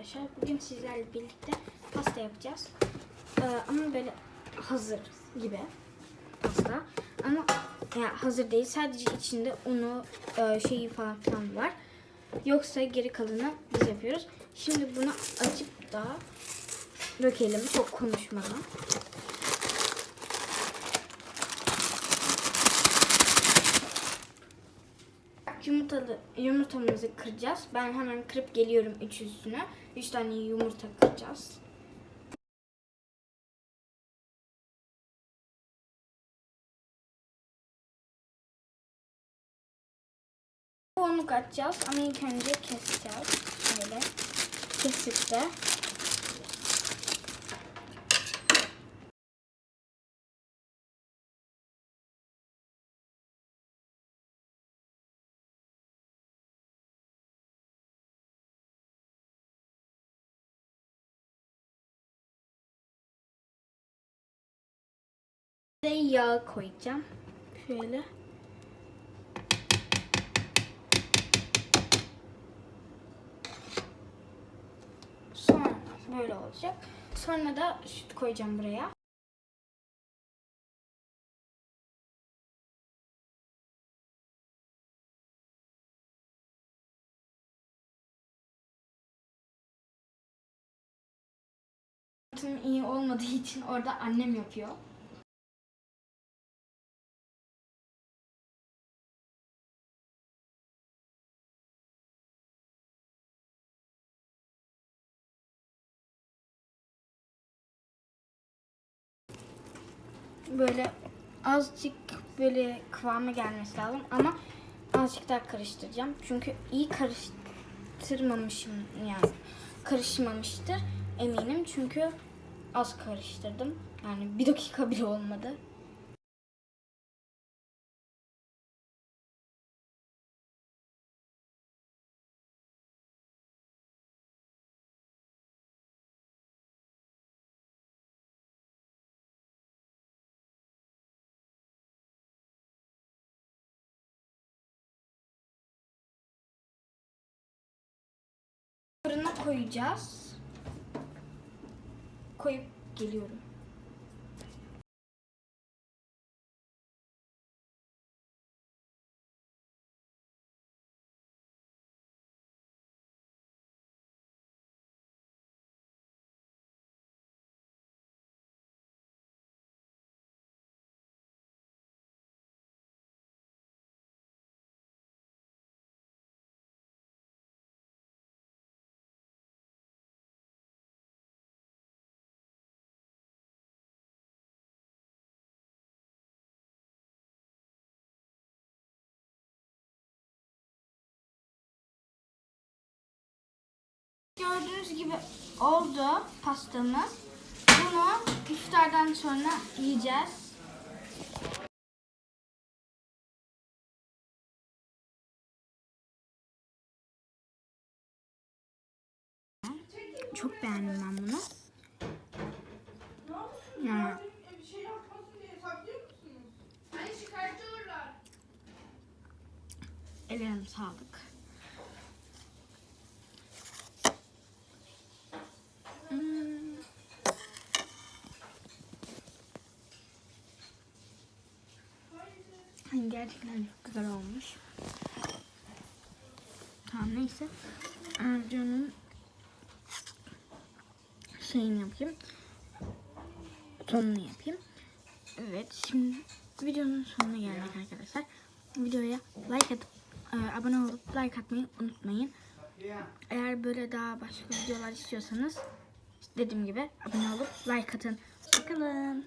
arkadaşlar. Bugün sizlerle birlikte pasta yapacağız. Ee, ama böyle hazır gibi pasta. Ama ya hazır değil. Sadece içinde unu, e, şeyi falan filan var. Yoksa geri kalanı biz yapıyoruz. Şimdi bunu açıp da dökelim çok konuşmadan. Yumurtalı, yumurtamızı kıracağız. Ben hemen kırıp geliyorum üç üstüne. Üç tane yumurta kıracağız. Onu katacağız ama ilk önce keseceğiz. Böyle kesip de de yağ koyacağım. Şöyle. Sonra böyle olacak. Sonra da süt koyacağım buraya. Sütüm iyi olmadığı için orada annem yapıyor. Böyle azıcık böyle kıvama gelmesi lazım ama azıcık daha karıştıracağım. Çünkü iyi karıştırmamışım yani karışmamıştır eminim çünkü az karıştırdım. Yani bir dakika bile olmadı. Koyacağız. Koyup geliyorum. Gördüğünüz gibi oldu pastamız. Bunu iftardan sonra yiyeceğiz. Çok beğendim ben bunu. Yani Bir şey Hani Gerçekten çok güzel olmuş. Tamam neyse. Ercan'ın şeyini yapayım. Sonunu yapayım. Evet şimdi videonun sonuna geldik arkadaşlar. Videoya like atıp e, abone olup like atmayı unutmayın. Eğer böyle daha başka videolar istiyorsanız dediğim gibi abone olup like atın. Bakalım.